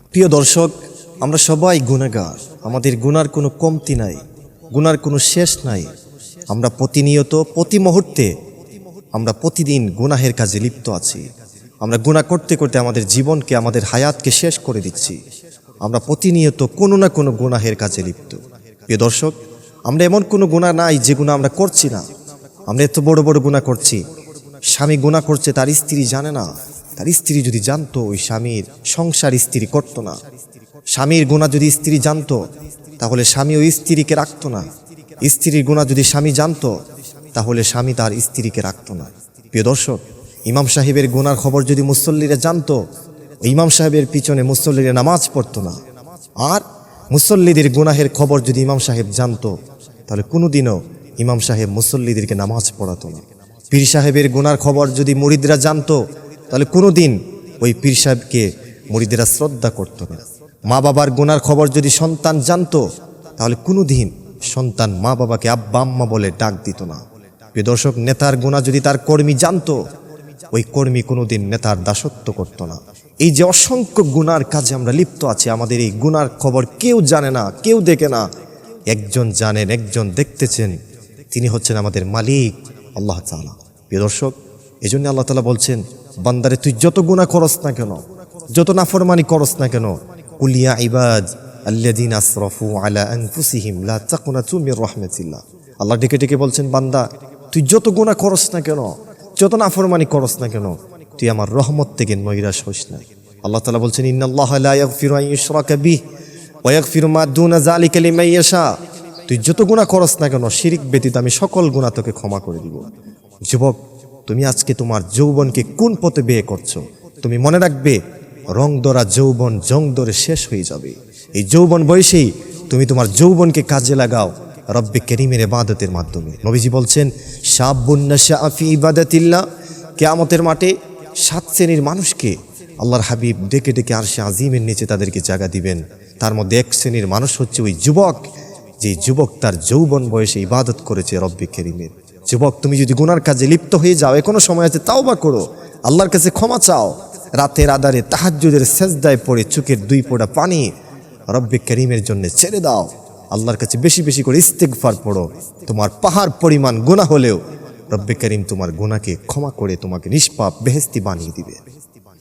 প্রিয় দর্শক, আমরা সবাই গুণাগার আমাদের গুনার কোনো কমতি নাই, গুনার কোনো শেষ নাই। আমরা প্রতিনিয়ত, প্রতি মুহূর্তে আমরা প্রতিদিন গুনাহের কাজে লিপ্ত আছি। আমরা গুনাহ করতে করতে আমাদের জীবনকে, আমাদের হায়াতকে শেষ করে দিচ্ছি। আমরা প্রতিনিয়ত কোনো না কোনো গুনাহের কাজে লিপ্ত। প্রিয় দর্শক, আমরা এমন কোনো গুণা নাই যে গুণা আমরা করছি না। আমরা এত বড় বড় গুণা করছি। স্বামী গুণা করছে, তার স্ত্রী জানে না। তার স্ত্রী যদি জানতো, ওই স্বামীর সংসার স্ত্রী করতো না। স্বামীর গুণা যদি স্ত্রী জানতো, তাহলে স্বামী ওই স্ত্রীকে রাখতো না। স্ত্রীর গুণা যদি স্বামী জানতো, তাহলে স্বামী তার স্ত্রীকে রাখতো না। প্রিয় দর্শক, ইমাম সাহেবের গুনার খবর যদি মুসল্লিরা জানতো ইমাম সাহেবের পিছনে মুসল্লিরা নামাজ পড়তো না। আর মুসল্লিদের গুনাহের খবর যদি ইমাম সাহেব জানতো, তাহলে কোনোদিনও ইমাম সাহেব মুসল্লিদেরকে নামাজ পড়াতো না। পীর সাহেবের গুনার খবর যদি মুরিদরা জানতো তাহলে কোনোদিন ওই পীর সাহেবকে মুরিদেরা শ্রদ্ধা করতো না। মা বাবার গুনার খবর যদি সন্তান জানতো, তাহলে কোনোদিন সন্তান মা বাবাকে আব্বা আম্মা বলে ডাক দিত না। প্রিয় দর্শক, নেতার গুণা যদি তার কর্মী জানতো, ওই কর্মী কোনোদিন নেতার দাসত্ব করত না। এই যে অসংখ্য গুনার কাজে আমরা লিপ্ত আছি, আমাদের এই গুনার খবর কেউ জানে না, কেউ দেখে না। একজন জানেন, একজন দেখতেছেন, তিনি হচ্ছেন আমাদের মালিক আল্লাহ তাআলা। প্রিয় দর্শক এই জন্য আল্লাহ তালা বলছেন বান্দারে, তুই যত গুণা করস না কেন, যত নাফরমানি করস না কেন কুলিয়া ইবাদ আল্লাদিন আসরফু আলা আনফুসিহিম লা তাকুনাতু মির রাহমাতিল্লাহ। আল্লাহ ডেকে ডেকে বলছেন, বান্দা, তুই যত গুণা করস না কেন, যত নাফরমানি করস না কেন, তুই আমার রহমত থেকে নৈরাশ হইস না। আল্লাহ তাআলা বলছেন, ইন্নাল্লাহ লা ইয়াগফিরু আন ইউশরাকা বিহি ওয়া ইয়াগফিরু মা দুনা যালিকা লিমান ইয়াশা। তুই যত গুণা করস না কেন, শিরিক ব্যতীত আমি সকল গুণা তোকে ক্ষমা করে দিব। যুবক তুমি আজকে তোমার যৌবনকে কোন পথে বিয়ে করছ? তুমি মনে রাখবে রং দরা যৌবন জং দরে শেষ হয়ে যাবে। এই যৌবন বয়সেই তুমি তোমার যৌবনকে কাজে লাগাও রব্বে কেরিমের ইবাদতের মাধ্যমে। নবীজি বলছেন শাবুন্নাশা আফি ইবাদাতিল্লাহ। কেয়ামতের মাঠে সাত শ্রেণির মানুষকে আল্লাহর হাবিব ডেকে ডেকে আর সে আজিমের নিচে তাদেরকে জায়গা দিবেন। তার মধ্যে এক শ্রেণির মানুষ হচ্ছে ওই যুবক, যে যুবক তার যৌবন বয়সে ইবাদত করেছে রব্বে কেরিমের। যুবক, তুমি যদি গুনার কাজে লিপ্ত হয়ে যাও, এখনও সময় আছে তাও বা করো। আল্লাহর কাছে ক্ষমা চাও। রাতের আদারে তাহাজুদের সেজদায় পড়ে চুকের দুই পোড়া পানি রব্বে করিমের জন্য ছেড়ে দাও। আল্লাহর কাছে বেশি বেশি করে ইস্তেকফার পড়ো। তোমার পাহাড় পরিমাণ গুণা হলেও রব্বে করিম তোমার গুণাকে ক্ষমা করে তোমাকে নিষ্পাপ বেহেস্তি বানিয়ে দিবে।